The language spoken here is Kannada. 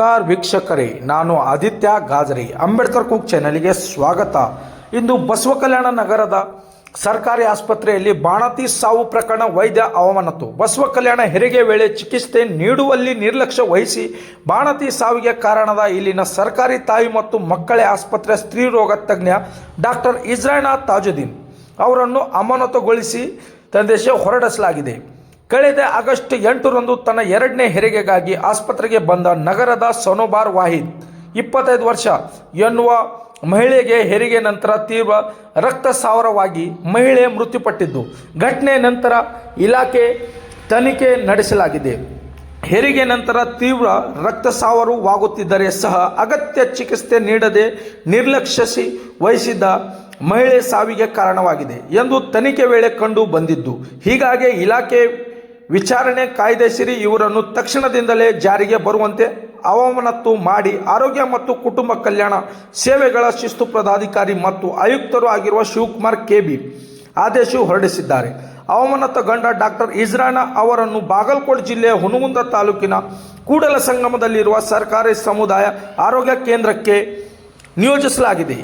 ನಮಸ್ಕಾರ ವೀಕ್ಷಕರೇ, ನಾನು ಆದಿತ್ಯ ಗಾಜರಿ, ಅಂಬೇಡ್ಕರ್ ಕುಕ್ ಚಾನಲ್ಗೆ ಸ್ವಾಗತ. ಇಂದು ಬಸವ ಕಲ್ಯಾಣ ನಗರದ ಸರ್ಕಾರಿ ಆಸ್ಪತ್ರೆಯಲ್ಲಿ ಬಾಣತಿ ಸಾವು ಪ್ರಕರಣ ವೈದ್ಯ ಅವಮಾನತು ಬಸವ ಕಲ್ಯಾಣ ಹೆರಿಗೆ ವೇಳೆ ಚಿಕಿತ್ಸೆ ನೀಡುವಲ್ಲಿ ನಿರ್ಲಕ್ಷ್ಯ ವಹಿಸಿ ಬಾಣತಿ ಸಾವಿಗೆ ಕಾರಣದ ಇಲ್ಲಿನ ಸರ್ಕಾರಿ ತಾಯಿ ಮತ್ತು ಮಕ್ಕಳ ಆಸ್ಪತ್ರೆ ಸ್ತ್ರೀ ರೋಗ ತಜ್ಞ ಡಾಕ್ಟರ್ ಇಜ್ರಾಯ್ನಾ ತಾಜುದ್ದೀನ್ ಅವರನ್ನು ಅಮಾನತುಗೊಳಿಸಿ ತಂದೇಶ ಹೊರಡಿಸಲಾಗಿದೆ. ಕಳೆದ ಆಗಸ್ಟ್ ಎಂಟರಂದು ತನ್ನ ಎರಡನೇ ಹೆರಿಗೆಗಾಗಿ ಆಸ್ಪತ್ರೆಗೆ ಬಂದ ನಗರದ ಸೊನೋಬಾರ್ ವಾಹಿದ್, ಇಪ್ಪತ್ತೈದು ವರ್ಷ ಎನ್ನುವ ಮಹಿಳೆಗೆ ಹೆರಿಗೆ ನಂತರ ತೀವ್ರ ರಕ್ತಸಾವರವಾಗಿ ಮಹಿಳೆ ಮೃತ್ಯುಪಟ್ಟಿದ್ದು. ಘಟನೆ ನಂತರ ಇಲಾಖೆ ತನಿಖೆ ನಡೆಸಲಾಗಿದೆ. ಹೆರಿಗೆ ನಂತರ ತೀವ್ರ ರಕ್ತಸಾವರವಾಗುತ್ತಿದ್ದರೆ ಸಹ ಅಗತ್ಯ ಚಿಕಿತ್ಸೆ ನೀಡದೆ ನಿರ್ಲಕ್ಷಿಸಿ ವಹಿಸಿದ್ದ ಮಹಿಳೆ ಸಾವಿಗೆ ಕಾರಣವಾಗಿದೆ ಎಂದು ತನಿಖೆ ವೇಳೆ ಕಂಡು ಬಂದಿದ್ದು. ಹೀಗಾಗಿ ಇಲಾಖೆ ವಿಚಾರಣೆ ಕಾಯ್ದೆಸಿರಿ ಇವರನ್ನು ತಕ್ಷಣದಿಂದಲೇ ಜಾರಿಗೆ ಬರುವಂತೆ ಅವಮಾನತ್ತು ಮಾಡಿ ಆರೋಗ್ಯ ಮತ್ತು ಕುಟುಂಬ ಕಲ್ಯಾಣ ಸೇವೆಗಳ ಶಿಸ್ತು ಪದಾಧಿಕಾರಿ ಮತ್ತು ಆಯುಕ್ತರು ಆಗಿರುವ ಶಿವಕುಮಾರ್ ಕೆಬಿ ಆದೇಶ ಹೊರಡಿಸಿದ್ದಾರೆ. ಅವಮಾನತಗೊಂಡ ಡಾಕ್ಟರ್ ಇಜ್ರಾಣ ಅವರನ್ನು ಬಾಗಲಕೋಟೆ ಜಿಲ್ಲೆಯ ಹುನಗುಂದ ತಾಲೂಕಿನ ಕೂಡಲ ಸಂಗಮದಲ್ಲಿರುವ ಸರ್ಕಾರಿ ಸಮುದಾಯ ಆರೋಗ್ಯ ಕೇಂದ್ರಕ್ಕೆ ನಿಯೋಜಿಸಲಾಗಿದೆ.